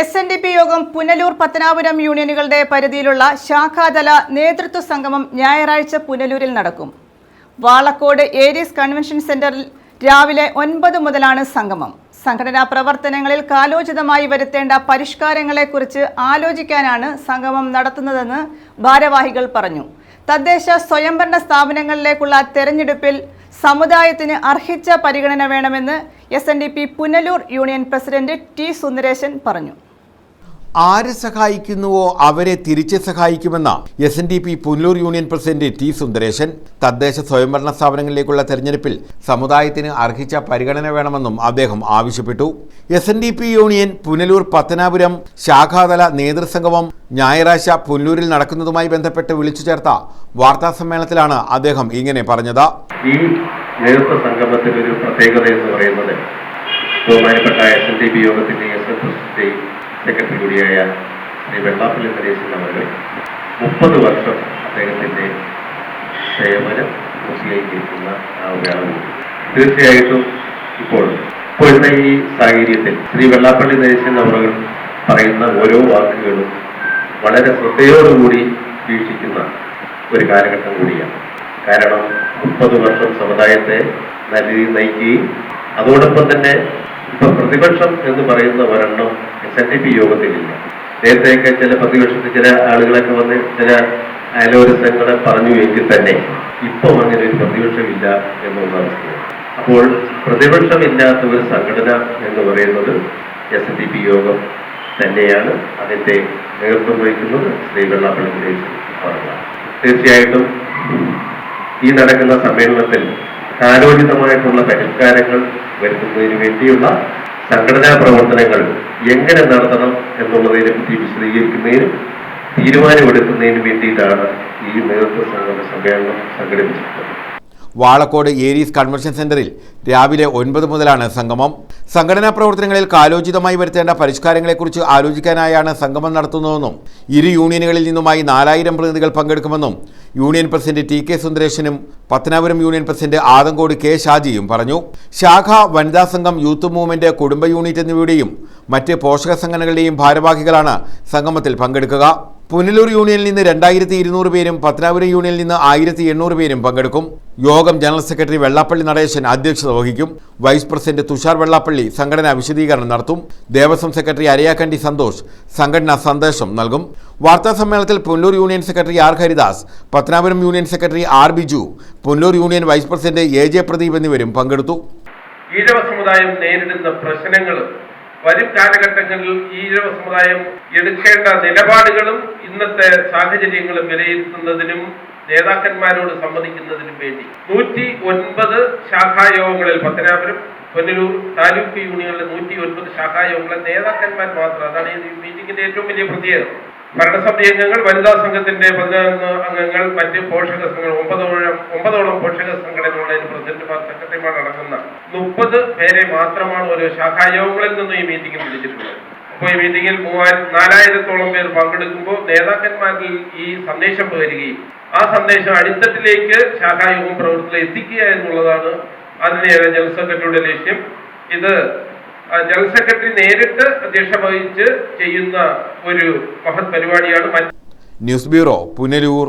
S N D P യോഗം പുനലൂർ പത്തനാപുരം യൂണിയനുകളുടെ പരിധിയിലുള്ള ശാഖാതല നേതൃത്വ സംഗമം ഞായറാഴ്ച പുനലൂരിൽ നടക്കും. വാളക്കോട് ഏരീസ് കൺവെൻഷൻ സെന്ററിൽ രാവിലെ ഒൻപത് മുതലാണ് സംഗമം. സംഘടനാ പ്രവർത്തനങ്ങളിൽ കാലോചിതമായി വരുത്തേണ്ട പരിഷ്കാരങ്ങളെക്കുറിച്ച് ആലോചിക്കാനാണ് സംഗമം നടത്തുന്നതെന്ന് ഭാരവാഹികൾ പറഞ്ഞു. തദ്ദേശ സ്വയംഭരണ സ്ഥാപനങ്ങളിലേക്കുള്ള തെരഞ്ഞെടുപ്പിൽ സമുദായത്തിന് അർഹിച്ച പരിഗണന വേണമെന്ന് S N D P Punalur union president T Sundaresan പറഞ്ഞു. ആര് സഹായിക്കുന്നുവോ അവരെ തിരിച്ച് സഹായിക്കുമെന്ന S N D P Punalur union president T Sundaresan തദ്ദേശ സ്വയംഭരണ സ്ഥാപനങ്ങളിലേക്കുള്ള തെരഞ്ഞെടുപ്പിൽ സമുദായത്തിന് അർഹിച്ച പരിഗണന വേണമെന്നും അദ്ദേഹം ആവശ്യപ്പെട്ടു. S N D P union Punalur Pathanapuram ശാഖാതല നേതൃസംഗമം ഞായറാഴ്ച പുനലൂരിൽ നടക്കുന്നതുമായി ബന്ധപ്പെട്ട് വിളിച്ചു ചേർത്ത വാർത്താസമ്മേളനത്തിലാണ് അദ്ദേഹം ഇങ്ങനെ പറഞ്ഞത്. നേതൃത്വ സംഗമത്തിന്റെ ഒരു പ്രത്യേകത എന്ന് പറയുന്നത് ബഹുമാനപ്പെട്ട എസ് എൻ ഡി പി യോഗത്തിന്റെ എസ് എൻ പ്രസിഡന്റ് സെക്രട്ടറി കൂടിയായ ശ്രീ വെള്ളാപ്പള്ളി നരേശൻ അവർ മുപ്പത് വർഷം അദ്ദേഹത്തിന്റെ സേവനം പൂർത്തീകരിക്കുന്ന ആ ഒരാളും തീർച്ചയായിട്ടും ഇപ്പോൾ ഇപ്പോഴത്തെ ഈ സാഹചര്യത്തിൽ ശ്രീ വെള്ളാപ്പള്ളി നരേശൻ അവർ പറയുന്ന ഓരോ വാക്കുകളും വളരെ ശ്രദ്ധയോടുകൂടി വീക്ഷിക്കുന്ന ഒരു കാലഘട്ടം കൂടിയാണ്. കാരണം മുപ്പത് വർഷം സമുദായത്തെ നല്ല രീതിയിൽ നയിക്കുകയും അതോടൊപ്പം തന്നെ ഇപ്പൊ പ്രതിപക്ഷം എന്ന് പറയുന്ന ഒരെണ്ണം എസ് എൻ ഡി പി യോഗത്തിലില്ല. നേരത്തെയൊക്കെ ചില പ്രതിപക്ഷത്തിൽ ചില ആളുകളൊക്കെ വന്ന് ചില അയലോരസങ്ങളെ പറഞ്ഞു എങ്കിൽ തന്നെ ഇപ്പം അങ്ങനെ ഒരു പ്രതിപക്ഷമില്ല എന്നുള്ള അവസ്ഥയാണ്. അപ്പോൾ പ്രതിപക്ഷമില്ലാത്ത ഒരു സംഘടന എന്ന് പറയുന്നത് എസ് എൻ ഡി പി യോഗം തന്നെയാണ്. അതിന്റെ നേതൃത്വം വഹിക്കുന്നത് ശ്രീ വെള്ളാപ്പള്ളി തീർച്ചയായിട്ടും ഈ നടക്കുന്ന സമ്മേളനത്തിൽ കാലോചിതമായിട്ടുള്ള പരിഷ്കാരങ്ങൾ വരുത്തുന്നതിന് വേണ്ടിയുള്ള സംഘടനാ പ്രവർത്തനങ്ങൾ എങ്ങനെ നടത്തണം എന്നുള്ളതിനെ പറ്റി വിശദീകരിക്കുന്നതിനും തീരുമാനമെടുക്കുന്നതിന് വേണ്ടിയിട്ടാണ് ഈ നേതൃത്വ സംഘടന സമ്മേളനം സംഘടിപ്പിച്ചിട്ടുള്ളത്. വാളക്കോട് ഏരീസ് കൺവെൻഷൻ സെന്ററിൽ രാവിലെ ഒൻപത് മുതലാണ് സംഗമം. സംഘടനാ പ്രവർത്തനങ്ങളിൽ കാലോചിതമായി വരുത്തേണ്ട പരിഷ്കാരങ്ങളെക്കുറിച്ച് ആലോചിക്കാനായാണ് സംഗമം നടത്തുന്നതെന്നും ഇരു യൂണിയനുകളിൽ നിന്നുമായി നാലായിരം പ്രതിനിധികൾ പങ്കെടുക്കുമെന്നും union president T K സുന്ദരേശനും Pathanapuram union president Adangode K ഷാജിയും പറഞ്ഞു. ശാഖ വനിതാ സംഘം യൂത്ത് മൂവ്മെന്റ് കുടുംബ യൂണിറ്റ് എന്നിവയുടെയും മറ്റ് പോഷക സംഘടനകളുടെയും ഭാരവാഹികളാണ് സംഗമത്തിൽ പങ്കെടുക്കുക. പുനലൂർ യൂണിയനിൽ നിന്ന് രണ്ടായിരത്തി ഇരുന്നൂറ് പേരും പത്തനാപുരം യൂണിയനിൽ നിന്ന് ആയിരത്തി എണ്ണൂറ് പേരും പങ്കെടുക്കും. യോഗം ജനറൽ സെക്രട്ടറി വെള്ളാപ്പള്ളി നടേശൻ അധ്യക്ഷത വഹിക്കും. വൈസ് പ്രസിഡന്റ് തുഷാർ വെള്ളാപ്പള്ളി സംഘടനാ വിശദീകരണം നടത്തും. ദേവസ്വം സെക്രട്ടറി അരയാക്കണ്ടി സന്തോഷ് സംഘടനാ സന്ദേശം നൽകും. വാർത്താ സമ്മേളനത്തിൽ Punalur union secretary R Haridas Pathanapuram union secretary R Biju Punalur union vice president A J Pradeep എന്നിവരും പങ്കെടുത്തു. ഈഴവ സമുദായം നേരിടുന്ന പ്രശ്നങ്ങൾ വരും കാലഘട്ടങ്ങളിൽ ഈഴവ സമുദായം എടുക്കേണ്ട നിലപാടുകളും ഇന്നത്തെ സാഹചര്യങ്ങളും വിലയിരുത്തുന്നതിനും നേതാക്കന്മാരോട് സംവദിക്കുന്നതിനും വേണ്ടി. നൂറ്റി ഒൻപത് ശാഖായോഗങ്ങളിൽ പത്തനാപുരം പൊന്നലൂർ താലൂക്ക് യൂണിയനിലെ നൂറ്റി ഒൻപത് ശാഖായോഗങ്ങളിൽ നേതാക്കന്മാർ മാത്രം. അതാണ് ഈ മീറ്റിംഗിന്റെ ഏറ്റവും വലിയ പ്രത്യേകത. ഭരണസമിതി അംഗങ്ങൾ വനിതാ സംഘത്തിന്റെ പതിനൊന്ന് അംഗങ്ങൾ മറ്റ് പോഷക സംഘങ്ങൾ ഒമ്പതോളം ഒമ്പതോളം പോഷക സംഘടനകളുടെ പ്രസിഡന്റുമാർ സെക്രട്ടറിമാർ അടങ്ങുന്ന മുപ്പത് പേരെ മാത്രമാണ് ഓരോ ശാഖായോഗങ്ങളിൽ നിന്നും ഈ മീറ്റിംഗിൽ വിളിച്ചിട്ടുള്ളത്. അപ്പോൾ ഈ മീറ്റിംഗിൽ മൂവായിരം നാലായിരത്തോളം പേർ പങ്കെടുക്കുമ്പോൾ നേതാക്കന്മാരിൽ ഈ സന്ദേശം പകരുകയും ആ സന്ദേശം അടിത്തട്ടിലേക്ക് ശാഖായോഗം പ്രവർത്തനം എത്തിക്കുക എന്നുള്ളതാണ് അതിനെ ജനറൽ സെക്രട്ടറിയുടെ ലക്ഷ്യം. ഇത് ജനറൽ സെക്രട്ടറി നേരിട്ട് അധ്യക്ഷ വഹിച്ച് ചെയ്യുന്ന ഒരു മഹത് പരിപാടിയാണ് ന്യൂസ് ബ്യൂറോ പുനലൂർ.